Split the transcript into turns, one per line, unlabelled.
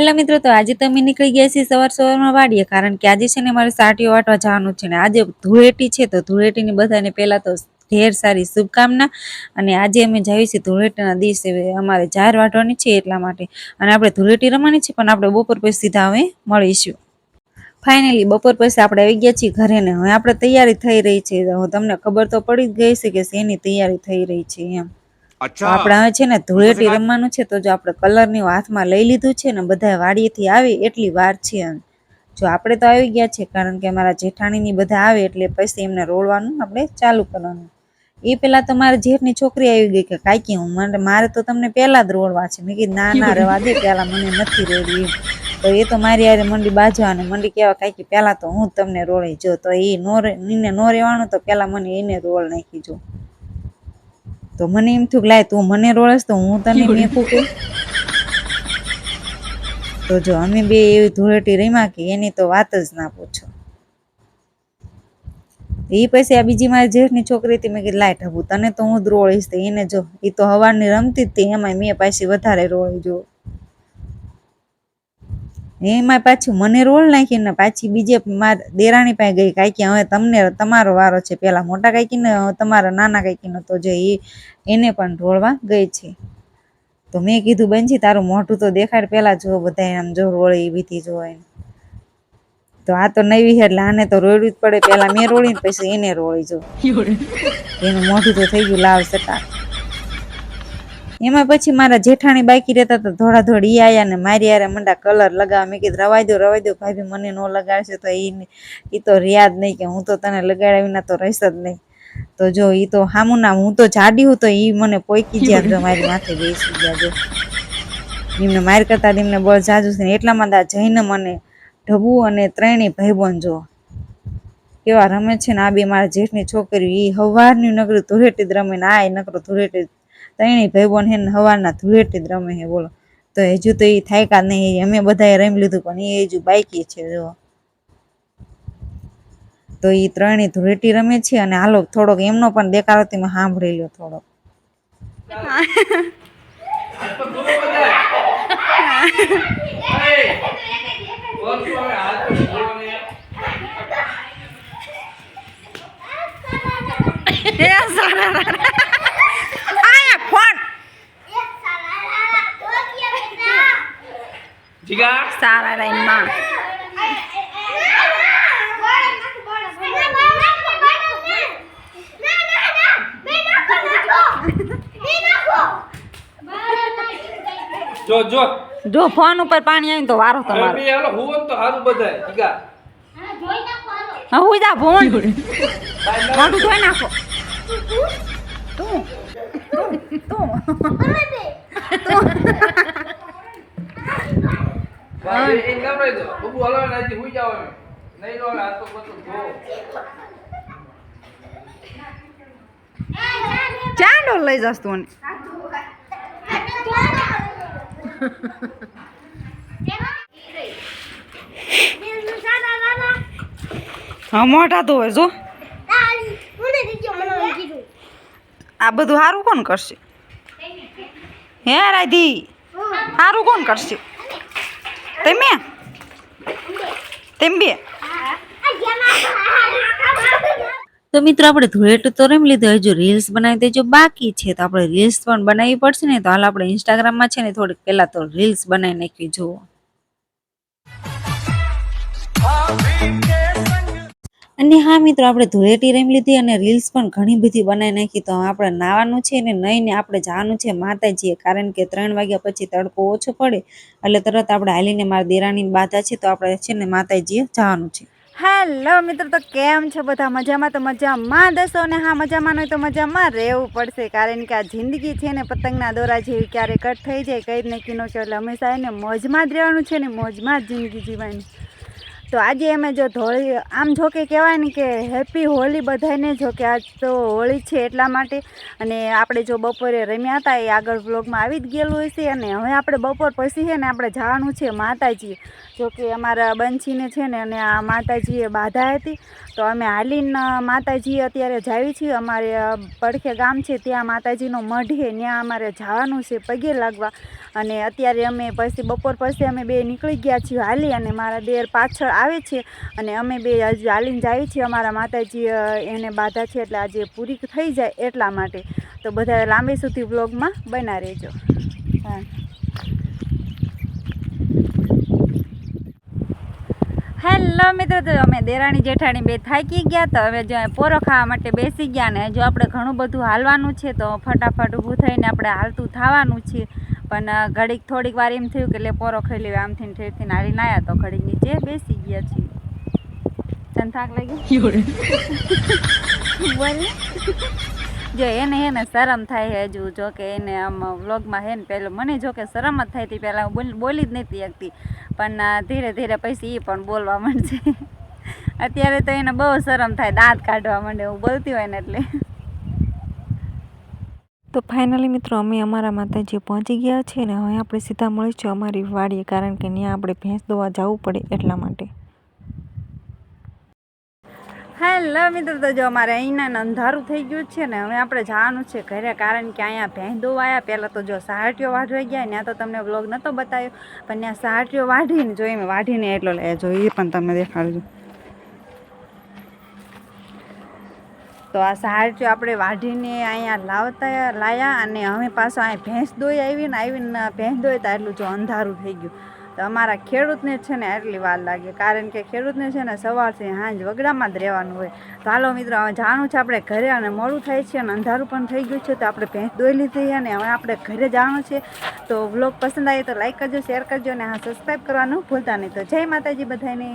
Hello મિત્રો, તો આજે તો અમે નીકળી ગયા છીએ સવાર સવારમાં વાડીએ, કારણ કે આજે છે ને મારે સાટીઓ વાટવા જવાનું છે ને આજે ધૂળેટી છે, તો ધૂળેટીની બધાને પહેલાં તો ઢેર સારી શુભકામના, અને આજે અમે જઈએ છીએ ધૂળેટીના દિવસે અમારે જાહેર વાટવાની છે એટલા માટે, અને આપણે ધૂળેટી રમવાની છે, પણ આપણે બપોર પછી સીધા હવે મળીશું. ફાઇનલી બપોર પછી આપણે આવી ગયા છીએ ઘરે ને હવે આપણે તૈયારી થઈ રહી છે તમને ખબર તો પડી જ ગઈ છે કે શેની તૈયારી થઈ રહી છે એમ. તો આપણે છે ને ધૂળેટી રમવાનું છે તો જો આપણે કલરની હાથમાં લઈ લીધું છે ને બધા વાડીએથી આવે એટલી વાર છે જો આપણે તો આવી ગયા છે કારણ કે અમારા જેઠાણીની બધા આવે એટલે પછી એમને રોળવાનું આપણે ચાલુ કરવાનું. એ પેલા તો મારી જેઠની છોકરી આવી ગઈ કે કાંઈકી હું મને મારે તો તમને પહેલાં જ રોળવા છે. મેં કીધું ના ના રવા દે પહેલાં મને નથી રોળવી તો એ તો મારી યારે મંડી બાજવા મંડી કહેવા કાંઈકી પહેલાં તો હું તમને રોળી જો તો એ નો એને નો રહેવાનું તો પહેલાં મને એને રોળ નાખી જો. તો મને એમ થયું લાય તું મને રોળસ તો હું તને મેકું કે? તો જો અમે બે એવી ધૂળેટી રમ્યા કે એની તો વાત જ ના પૂછો. એ પછી આ બીજી મારી જેઠની છોકરી હતી મેં કીધું લાઈટ ઢબુ તને તો હું જ રોળીશ તો એને જો એ તો હવારની રમતી જ હતી એમાં મેં પાછી વધારે રોળી જો એમાં પાછું મને રોલ નાખીને પાછી બીજે માર દેરાણી પાસે ગઈ. કાંઈકી હવે તમને તમારો વારો છે. પેલા મોટા કાંઈકીને તમારા નાના કાંઈકીનો તો જે એ એને પણ રોળવા ગઈ છે. તો મેં કીધું બનજી તારું મોઢું તો દેખાડ પેલા જો બધા આમ જો રોળી એ બીધી જો એમ તો આ તો નવી છે એટલે આને તો રોડ્યું જ પડે. પેલા મેં રોળી ને પછી એને રોળી જો એનું મોઢું તો થઈ ગયું લાવ સટા એમાં પછી મારા જેઠાણી બાકી રહેતા તો ધોળાધોળ ઈ આયા ને મારી યારે મંડા કલર લગાવવા મેં કીધું, રવાઈ દો રવાઈ દો, ભાભી, મને ન લગાડશે તો ઈ તો રિયાદ નહીં કે હું તો તને લગાડ્યા વિના તો રહીશ જ નહીં. તો જો ઈ તો હામુ ના હું તો જાડી હું તો ઈ મને પોઈકી જ્યાં મારી માથે બેસી ગયા એમને માર કરતા એમને બળ જાજુ છે એટલામાં દા જઈને મને ઢબુ અને ત્રણેય ભાઈબંધ જો. કેવા રમે છે ને આ બે મારા જેઠની છોકરી એ હવારની નગરી ધૂળેટી રમે ને આ નકરો ધૂળેટી ત્રણેય ભાઈબંધ હે હવાના ધૂળેટી જ રમે હે બોલો. તો હજુ તો એ થાય કા નહીં અમે બધાએ રમી લીધું પણ એ હજુ બાકી છે જો તો એ ત્રણેય ધૂળેટી રમે છે અને હાલો થોડોક એમનો પણ દેખાડો તમે સાંભળી લો થોડોક.
જીગા
સારા લાઈનમાં
જો જો.
જો ફોન ઉપર પાણી આવ્યું તો વારો તમારો.
બે હાલો હુવો તો હારું બધાય. જીગા
હા હું જા ફોન મોઢું ધોઈ નાખો.
તું એ નવરાઈ દો. બબુ હલાવે ને અહીંથી હુઈ જાઓ નહીં લો આ તો બધું જો.
ચાંડો લઈ જસ તું હા મોટા તો હોય જો. આ બધું સારું કોણ કરશે? હે રાધી? સારું કોણ કરશે? તમે? તેમ? બે તો મિત્રો, આપણે ધૂળેટું તો રેમ લીધું હજુ રીલ્સ બનાવી દેજો. બાકી છે તો આપણે રીલ્સ પણ બનાવવી પડશે ને, તો હાલ આપણે ઇન્સ્ટાગ્રામમાં છે ને, થોડીક પહેલાં તો રીલ્સ બનાવી નાખવી જુઓ. અને હા મિત્રો, આપણે ધૂળેટી રેમ લીધી અને રીલ્સ પણ ઘણી બધી બનાવી નાખી. તો આપણે નાવાનું છે ને નહીં આપણે જવાનું છે માતાજીએ, કારણ કે ત્રણ વાગ્યા પછી તડકો ઓછો પડે. એટલે તરત આપણે હાલીને મારા દેરાની બાધા છે, તો આપણે છે ને માતાજીએ જવાનું છે.
હેલો મિત્રો, તો કેમ છો બધા? મજામાં તો મજામાં? દસો ને હા, મજામાં નહીં તો મજામાં રહેવું પડશે, કારણ કે આ જિંદગી છે ને પતંગના દોરા જેવી ક્યારે કટ થઈ જાય, કઈ જ નક્કી ન છે એટલે હંમેશા એને મોજમાં જ રહેવાનું છે ને મોજમાં જ જિંદગી જીવવાની. તો આજે અમે જો ધોળી, આમ જો કે કહેવાય ને કે હેપી હોલી બધાને જો કે આજ તો હોળી છે એટલા માટે. અને આપણે જો બપોરે રમ્યા હતા એ આગળ વ્લોગમાં આવી જ ગયેલું હશે અને હવે આપણે બપોર પછી છે ને આપણે જવાનું છે માતાજી જો કે અમારા બંછીને છે ને અને આ માતાજીએ બાધા હતી. તો અમે હાલીને માતાજી અત્યારે જાવી છીએ. અમારે પડખે ગામ છે ત્યાં માતાજીનો મઢ છે, ત્યાં અમારે જવાનું છે પગે લાગવા. અને અત્યારે અમે પછી, બપોર પછી અમે બે નીકળી ગયા છીએ હાલી અને મારા દેર પાછળ આવે છે અને અમે બે હજુ હાલીને જઈએ છીએ. અમારા માતાજી એને બાધા છે એટલે આજે પૂરી થઈ જાય એટલા માટે. તો બધા લાંબી સુધી વ્લોગમાં બના રહેજો. હા. હેલો મિત્રો, તો અમે દેરાણી જેઠાણી બે થાકી ગયા તો હવે જો પોરો ખાવા માટે બેસી ગયા ને જો આપણે ઘણું બધું હાલવાનું છે તો ફટાફટ ઊભું થઈને આપણે હાલતું થવાનું છે. પણ ઘડીક થોડીક વાર એમ થયું કે લે પોરો ખાઈ લેવા આમથી ને ઠેરથી નાળી નાયા તો ઘડીક નીચે બેસી ગયા છીએ. તને થાક લાગી બોલ. જો એને હે ને શરમ થાય હજુ જો કે એને આમ વ્લોગમાં હે ને પહેલું મને જો કે શરમ જ થાય હતી પહેલાં હું બોલી જ નથી શકતી. પણ ધીરે ધીરે પછી એ પણ બોલવા માંડશે. અત્યારે તો એને બહુ શરમ થાય દાંત કાઢવા માંડે હું બોલતી હોય ને એટલે.
તો ફાઇનલી મિત્રો, અમે અમારા માતાજી પહોંચી ગયા છીએ ને હવે આપણે સીધા મળીશું અમારી વાડીએ, કારણ કે ત્યાં આપણે ભેંસ દોવા જવું પડે એટલા માટે.
હેલો મિત્રો, તો જો અમારે અહીંના અંધારું થઈ ગયું છે ને, હવે આપણે જવાનું છે ઘરે, કારણ કે અહીંયા ભેંસ આવ્યા પહેલાં તો જો સહાટીઓ વાઢવાઈ ગયા, ત્યાં તો તમને બ્લોગ નહોતો બતાવ્યો, પણ ત્યાં સહાટીઓ વાઢીને જોઈએ મેં વાઢીને એટલો લે, જો એ પણ તમને દેખાડજો તો આ સહાટીઓ આપણે વાઢીને અહીંયા લાવતા લાયા અને હવે પાછો અહીંયા ભેંસ દોઈ આવીને આવીને ભેંસ દોઈતા એટલું જો અંધારું થઈ ગયું. તો અમારા ખેડૂતને છે ને એટલી વાર લાગે. કારણ કે ખેડૂતને છે ને સવારથી સાંજ વગડામાં જ રહેવાનું હોય. તો હાલો મિત્રો, હવે જાણું છે આપણે ઘરે અને મોડું થાય છે અને અંધારું પણ થઈ ગયું છે તો આપણે ભેંસ દોઈ લીધી અને હવે આપણે ઘરે જવાનું છે. તો વ્લોગ પસંદ આવે તો લાઈક કરજો, શેર કરજો અને હા સબસ્ક્રાઈબ કરવાનું ભૂલતા નહીં. તો જય માતાજી બધાને.